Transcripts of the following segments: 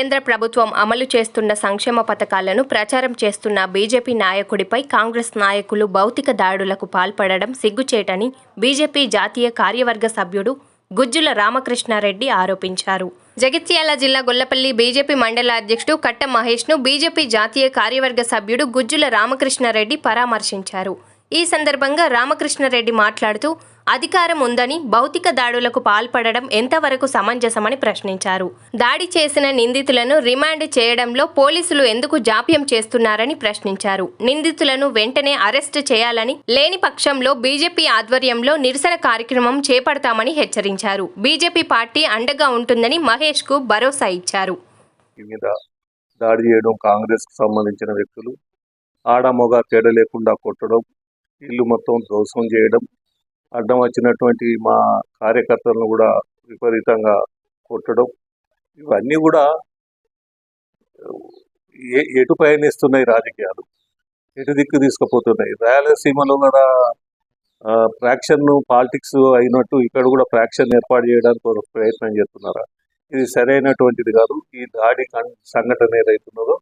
కేంద్ర ప్రభుత్వం అమలు చేస్తున్న సంక్షేమ పథకాలను ప్రచారం చేస్తున్న బీజేపీ నాయకుడిపై కాంగ్రెస్ నాయకులు భౌతిక దాడులకు పాల్పడడం సిగ్గుచేటని బీజేపీ జాతీయ కార్యవర్గ సభ్యుడు గుజ్జుల రామకృష్ణారెడ్డి ఆరోపించారు. జగిత్యాల జిల్లా గొల్లపల్లి బీజేపీ మండల అధ్యక్షుడు కట్ట మహేష్ను బీజేపీ జాతీయ కార్యవర్గ సభ్యుడు గుజ్జుల రామకృష్ణారెడ్డి పరామర్శించారు. ఈ సందర్భంగా రామకృష్ణారెడ్డి మాట్లాడుతూ అధికారం ఉందని భౌతిక దాడులకు పాల్పడడం ఎంతవరకు సమంజసమని ప్రశ్నించారు. దాడి చేసిన నిందితులను రిమాండ్ చేయడంలో పోలీసులు ఎందుకు జాప్యం చేస్తున్నారని ప్రశ్నించారు. నిందితులను వెంటనే అరెస్టు చేయాలని లేని పక్షంలో బీజేపీ ఆధ్వర్యంలో నిరసన కార్యక్రమం చేపడతామని హెచ్చరించారు. బీజేపీ పార్టీ అండగా ఉంటుందని మహేష్కు భరోసా ఇచ్చారు. దాడి చేయడం కాంగ్రెస్కు సంబంధించిన వ్యక్తులు ఆడ మగ తేడా లేకుండా కొట్టడం ఇల్లు మొత్తం ధ్వంసం చేయడం అడ్డం వచ్చినటువంటి మా కార్యకర్తలను కూడా విపరీతంగా కొట్టడం ఇవన్నీ కూడా ఏ ఎటు పయనిస్తున్నాయి రాజకీయాలు? ఎటు దిక్కు తీసుకుపోతున్నాయి? రాయలసీమలో కూడా ఫ్రాక్షన్ పాలిటిక్స్ అయినట్టు ఇక్కడ కూడా ఫ్రాక్షన్ ఏర్పాటు చేయడానికి ఒక ప్రయత్నం చేస్తున్నారా? ఇది సరైనటువంటిది కాదు. ఈ దాడి సంఘటన ఏదైతున్నదో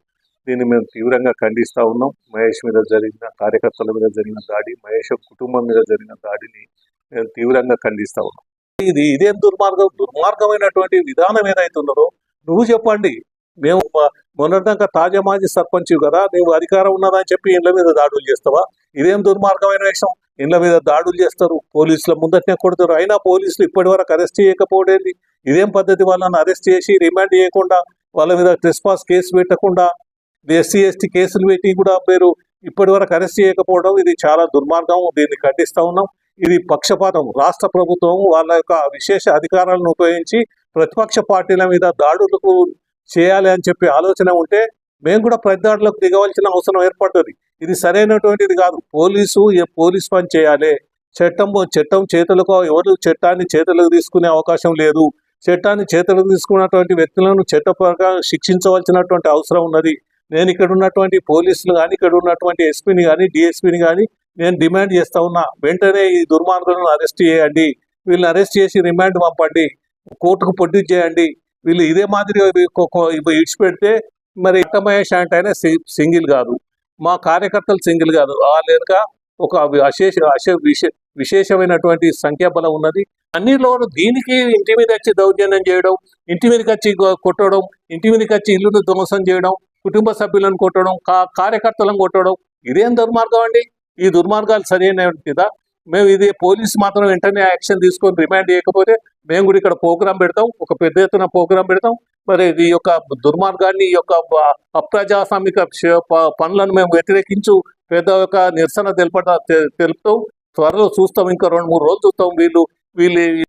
దీన్ని మేము తీవ్రంగా ఖండిస్తా ఉన్నాం. మహేష్ మీద జరిగిన కార్యకర్తల మీద జరిగిన దాడి మహేష్ కుటుంబం మీద జరిగిన దాడిని మేము తీవ్రంగా ఖండిస్తా ఉన్నాం. ఇది ఇదేం దుర్మార్గం దుర్మార్గమైనటువంటి విధానం ఏదైతున్నదో నువ్వు చెప్పండి. మేము మ- మొన్నటిదాకా తాజా మాజీ సర్పంచ్ కదా నువ్వు అధికారం ఉన్నదని చెప్పి ఇళ్ళ మీద దాడులు చేస్తావా? ఇదేం దుర్మార్గమైన విషయం? ఇళ్ళ మీద దాడులు చేస్తారు పోలీసుల ముందటనే కొడతారు. అయినా పోలీసులు ఇప్పటి వరకు అరెస్ట్ చేయకపోవడేది ఇదేం పద్ధతి వాళ్ళని అరెస్ట్ చేసి రిమాండ్ చేయకుండా వాళ్ళ మీద ట్రెస్పాస్ కేసు పెట్టకుండా ఎస్సీ ఎస్టీ కేసులు పెట్టి కూడా మీరు ఇప్పటి వరకు అరెస్ట్ చేయకపోవడం ఇది చాలా దుర్మార్గం. దీన్ని ఖండిస్తా ఉన్నాం. ఇది పక్షపాతం. రాష్ట్ర ప్రభుత్వం వాళ్ళ యొక్క విశేష అధికారాలను ఉపయోగించి ప్రతిపక్ష పార్టీల మీద దాడులకు చేయాలి అని చెప్పి ఆలోచన ఉంటే మేము కూడా ప్రతిదాడులకు దిగవలసిన అవసరం ఏర్పడుతుంది ఇది సరైనటువంటిది కాదు. పోలీసు ఏ పోలీస్ పని చేయాలి. చట్టం చట్టం చేతులకు ఎవరు చట్టాన్ని చేతులకు తీసుకునే అవకాశం లేదు. చట్టాన్ని చేతులకు తీసుకున్నటువంటి వ్యక్తులను చట్ట ప్రకారం శిక్షించవలసినటువంటి అవసరం ఉన్నది. నేను ఇక్కడ ఉన్నటువంటి పోలీసులు కానీ ఇక్కడ ఉన్నటువంటి ఎస్పీని కానీ డిఎస్పీని కానీ నేను డిమాండ్ చేస్తా ఉన్నా. వెంటనే ఈ దుర్మార్గులను అరెస్ట్ చేయండి. వీళ్ళని అరెస్ట్ చేసి రిమాండ్ పంపండి. కోర్టుకు పొడ్డు చేయండి. వీళ్ళు ఇదే మాదిరి ఇడిచిపెడితే మరి ఇట్ట మహేష్ అంటే ఆయన సింగిల్ కాదు. మా కార్యకర్తలు సింగిల్ కాదు. లేక ఒక అశేష అశేష విశే విశేషమైనటువంటి సంఖ్యాబలం ఉన్నది. అన్నిలో దీనికి ఇంటి మీద వచ్చి దౌర్జన్యం చేయడం ఇంటి మీదకి వచ్చి కొట్టడం ఇంటి మీదకి వచ్చి ఇల్లును ధ్వంసం చేయడం కుటుంబ సభ్యులను కొట్టడం కా కార్యకర్తలను కొట్టడం ఇదేం దుర్మార్గం అండి? ఈ దుర్మార్గాలు సరైనదా మేము ఇది పోలీస్ మాత్రం వెంటనే యాక్షన్ తీసుకొని రిమాండ్ చేయకపోతే మేము కూడా ఇక్కడ ప్రోగ్రాం పెడతాం ఒక పెద్ద ఎత్తున ప్రోగ్రాం పెడతాం. మరి ఈ యొక్క దుర్మార్గాన్ని ఈ యొక్క అప్రజాస్వామిక ప- పనులను మేము వ్యతిరేకించు పెద్ద ఒక నిరసన తెలపట తెలుపుతాం. త్వరలో చూస్తాం ఇంకా రెండు మూడు రోజులు చూస్తాం వీళ్ళు వీళ్ళు